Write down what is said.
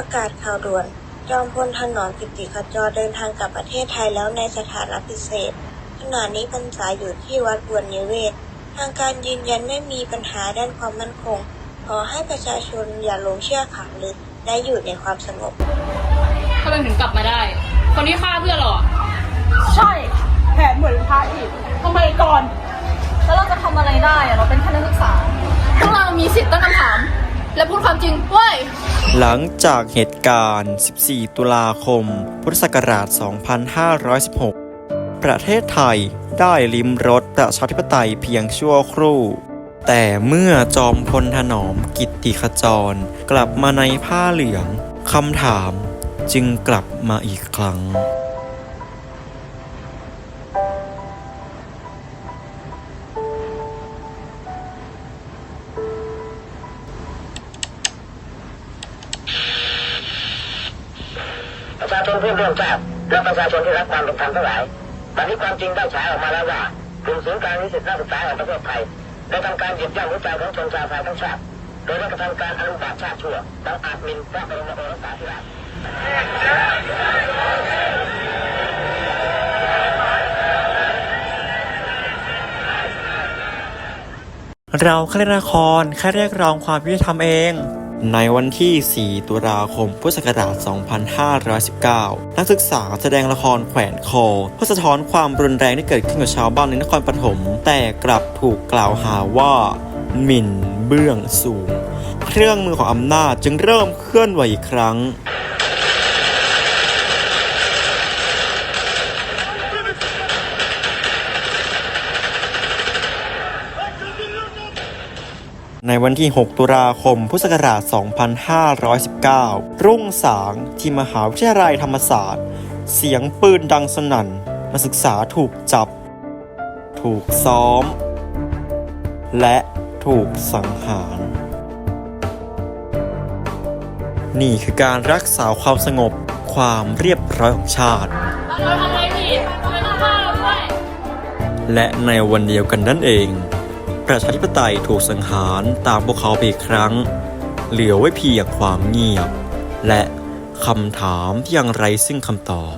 ประกาศข่าวด่วน จอมพลถนอมกิติขจรเดินทางกลับประเทศไทยแล้วในสถานะพิเศษ ขณะนี้พรรษาอยู่ที่วัดบวรนิเวศ ทางการยืนยันไม่มีปัญหาด้านความมั่นคง ขอให้ประชาชนอย่าหลงเชื่อข่าวลือและอยู่ในความสงบทำไมถึงกลับมาได้ คนที่ฆ่าเพื่อนเหรอ ใช่ แผนเหมือนพระอีกทำไมก่อน แล้วเราจะทำอะไรได้อะเราเป็นแค่นักศึกษา พวกเรามีสิทธิ์ตั้งคำถาม และพูดความจริงเว้ย หลังจากเหตุการณ์ 14 ตุลาคม พุทธศักราช 2516 ประเทศไทยได้ลิ้มรสประชาธิปไตยเพียงชั่วครู่ แต่เมื่อจอมพลถนอมกิตติขจร กลับมาในผ้าเหลืองคำถามจึงกลับมาอีกครั้ง ประชาชนผู้ร่วมชาติและประชาชนที่รักความเป็นธรรมทั้งหลายบัดนี้ความจริงได้ฉายออกมาแล้วว่ากลุ่มศูนย์การนิสิตนักศึกษาแห่งประเทศไทยได้ทำการเหยียบย่ำหัวใจของชนชาวไทยทั้งชาติโดยได้กระทำการอนุบาตชาติชั่วดังอาจมินพระบรมโอรสาธิราชเราแค่ละครแค่เรียกร้องความยุติธรรมเอง ในวันที่ 4 ตุลาคม พุทธศักราช 2519 นักศึกษาแสดงละครแขวนคอเพื่อสะท้อนความรุนแรงที่เกิดขึ้นกับชาวบ้านในนครปฐม แต่กลับถูกกล่าวหาว่าหมิ่นเบื้องสูง เครื่องมือของอำนาจจึงเริ่มเคลื่อนไหวอีกครั้ง ในวันที่ 6 ตุลาคม พุทธศักราช 2519 รุ่งสางที่มหาวิทยาลัยธรรมศาสตร์ เสียงปืนดังสนั่นนักศึกษาถูกจับ ถูกซ้อม และถูกสังหาร นี่คือการรักษาความสงบความเรียบร้อยของชาติ และในวันเดียวกันนั่นเอง ประชาธิปไตยถูกสังหารตามพวกเขาไปอีกครั้ง เหลือไว้เพียงความเงียบ และคำถามที่ยังไร้ซึ่งคำตอบ